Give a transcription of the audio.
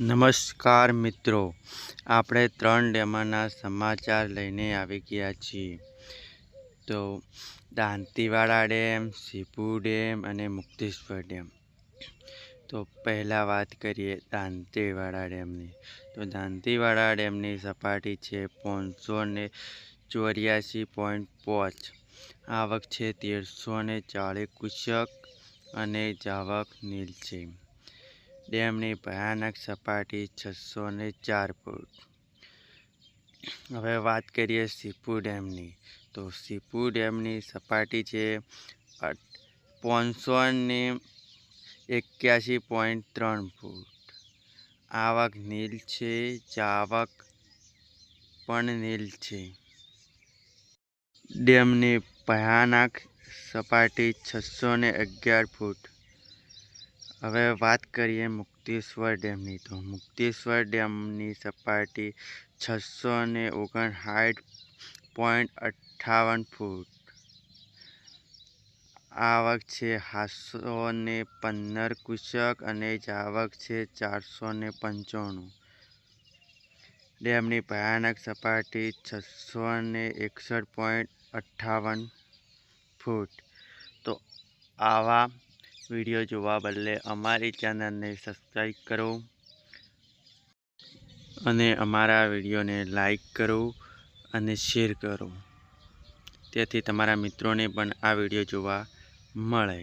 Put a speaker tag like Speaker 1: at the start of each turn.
Speaker 1: નમસ્કાર મિત્રો. આપણે ત્રણ ડેમાના સમાચાર લઈને આવી ગયા છીએ. તો દાંતીવાડા ડેમ સીપુ ડેમ અને મુક્તેશ્વર ડેમ. તો પહેલાં વાત કરીએ દાંતીવાડા ડેમની. તો દાંતીવાડા ડેમની સપાટી છે પાંચસો ને ચોર્યાસી પોઈન્ટ પાંચ. આવક છે તેરસો ને ચાળીસ કુશક અને જાવક નીલ છે. ડેમની ભયાનક સપાટી છસો ને ચાર ફૂટ. હવે વાત કરીએ સીપુ ડેમની. તો સીપુ ડેમની સપાટી છે પાંચસો ને એક્યાસી પોઈન્ટ ત્રણ ફૂટ. આવક નીલ છે, જાવક પણ નીલ છે. ડેમની ભયાનક સપાટી છસો ને અગિયાર ફૂટ. હવે વાત કરીએ મુક્તેશ્વર ડેમની તો મુક્તેશ્વર ડેમની સપાટી છસો ને ઓગણસાઠ પોઈન્ટ અઠ્ઠાવન ફૂટ. આવક છે સાતસો ને પંદર કુશક અને જાવક છે ચારસો ને પંચાણું. ડેમની ભયાનક સપાટી છસો ને એકસઠ પોઈન્ટ અઠ્ઠાવન ફૂટ. તો આવા વીડિયો જોવા બદલે અમારી ચેનલને સબસ્ક્રાઈબ કરો અને અમારા વિડીયોને લાઈક કરો અને શેર કરો. તેથી તમારા મિત્રોને પણ આ વીડિયો જોવા મળે.